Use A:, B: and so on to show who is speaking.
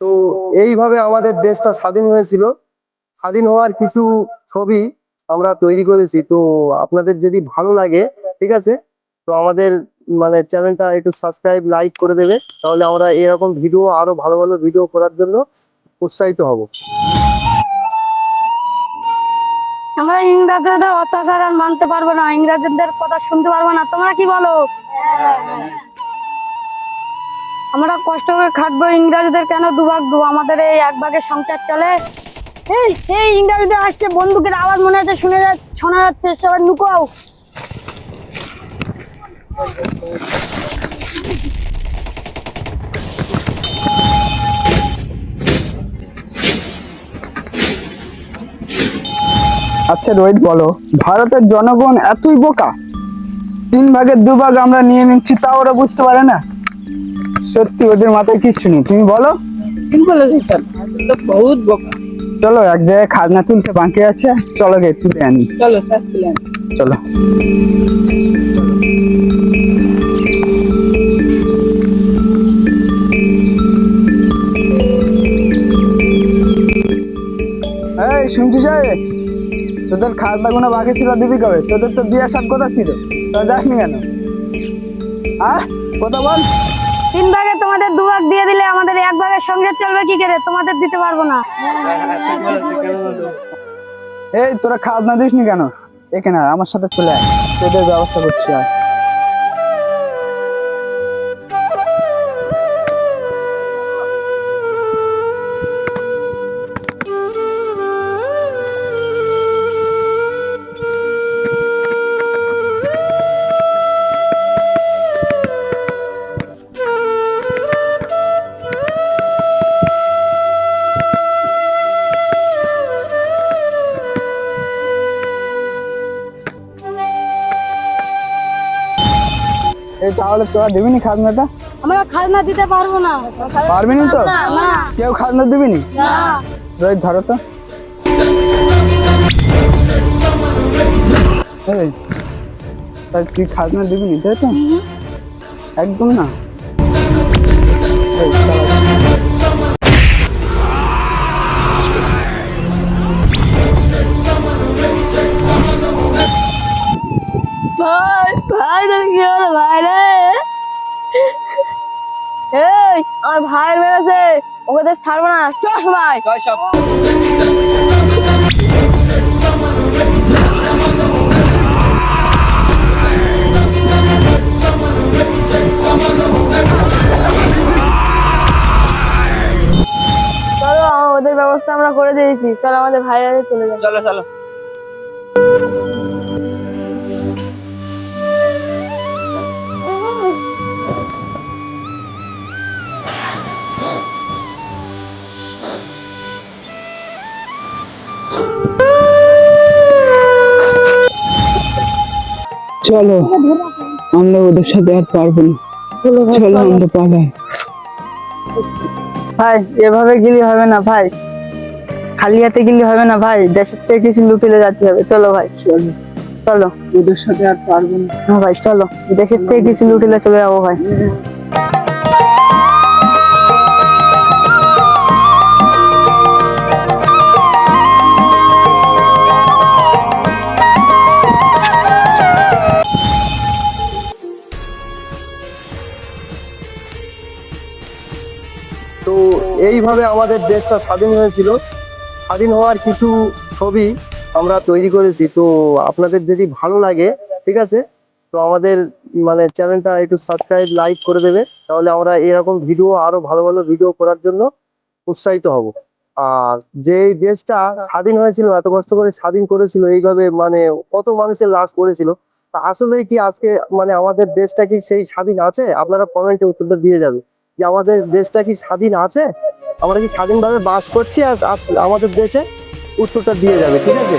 A: তো এইভাবে আমাদের দেশটা স্বাধীন হয়েছিল। স্বাধীন হওয়ার কিছু ছবি আমরা তৈরি করেছি। তো আপনাদের যদি ভালো লাগে, ঠিক আছে? তো আমাদের মানে চ্যানেলটা একটু সাবস্ক্রাইব, লাইক করে দেবে। তাহলে আমরা এরকম ভিডিও, আরও ভালো ভালো ভিডিও করার জন্য উৎসাহিত হব।
B: আমরা ইংরেজদের অত্যাচার আর মানতে পারব না। ইংরেজদের কথা শুনতে পারব না। তোমরা কি বলো? আমরা কষ্ট করে খাটবো, ইংরেজদের কেন দুভাগ দু আমাদের এই এক ভাগে সংসার চলে। এই এই ইংরেজদের আসছে, বন্দুকের আওয়াজ মনে হচ্ছে শুনে যা- শোনা যাচ্ছে, সবাই লুকাও।
C: আচ্ছা রোহিত, বলো, ভারতের জনগণ এতই বোকা? তিন ভাগের দু ভাগ আমরা নিয়ে নিচ্ছি, তাও ওরা বুঝতে পারে না? সত্যি ওদের মাথায় কিচ্ছু নেই। তুমি বলো?
D: বহুত বোকা।
C: চলো এক জায়গায় খাজনা তুলতে বাকি আছে। চলো গে তুলে আনি।
D: চলো
C: চলো। এই শুনছিস? তোদের খাজনা বাকি ছিল দিবি কবে? তোদের তো দিয়ে আসার কথা ছিল। তোরা যাসনি কেন? আহ? কথা বল।
B: তিন ভাগে তোমাদের দু ভাগ দিয়ে দিলে আমাদের এক ভাগের সঙ্গে চলবে কি করে? তোমাদের দিতে পারব না।
C: এই, তোরা খাজনা দিসনি কেন? এখানে আমার সাথে চলে আয়। তোদের ব্যবস্থা করছি আর এই তাহলে তোরা দিবিনি খাজনাটা?
B: আমরা খাজনা দিতে পারব না।
C: পারবি নি তো?
B: না।
C: কেউ খাজনা দিবিনি
B: না?
C: রোহিত ধরো তো। এই, তুই খাজনা দিবি নি তাই তো একদম না? এই, চালা।
B: ভাই ভাই কি হলো ভাই রে এই আমার ভাই মেরেছে ওকে তো ছাড়বো না চল ভাই চলো ওদের ব্যবস্থা আমরা করে দিয়েছি চলো, আমাদের ভাইরা চলে যাবে
D: চলো চলো
C: চলো আমরা ওদের সাথে আর পারব না। চলো আমরা পালাই।
D: ভাই এভাবে গেলে হবে না ভাই। খালি হাতে গেলে হবে না ভাই। দেশের থেকে কিছু লুকিলে যেতে হবে। চলো ভাই চলো। চলো।
C: ওদের সাথে আর পারব না।
D: হ্যাঁ ভাই চলো। দেশের থেকে কিছু লুটিলে চলে যাব ভাই।
A: এইভাবে আমাদের দেশটা স্বাধীন হয়েছিল, স্বাধীন হওয়ার কিছু ছবি আমরা তৈরি করেছি। তো আপনাদের যদি ভালো লাগে, ঠিক আছে? তো আমাদের মানে চ্যানেলটা একটু সাবস্ক্রাইব লাইক করে দেবে। তাহলে আমরা এরকম ভিডিও, আরও ভালো ভালো ভিডিও করার জন্য উৎসাহিত হব। আর যে দেশটা স্বাধীন হয়েছিল, এত কষ্ট করে স্বাধীন করেছিল, এইভাবে মানে কত মানুষের লাশ পড়েছিল, তা আসলে কি আজকে মানে আমাদের দেশটা কি সেই স্বাধীন আছে? আপনারা কমেন্টে উত্তরটা দিয়ে যাবে যে আমাদের দেশটা কি স্বাধীন আছে? আমরা কি স্বাধীনভাবে বাস করছি? আর আমাদের দেশে উত্তরটা দিয়ে যাবে ঠিক আছে?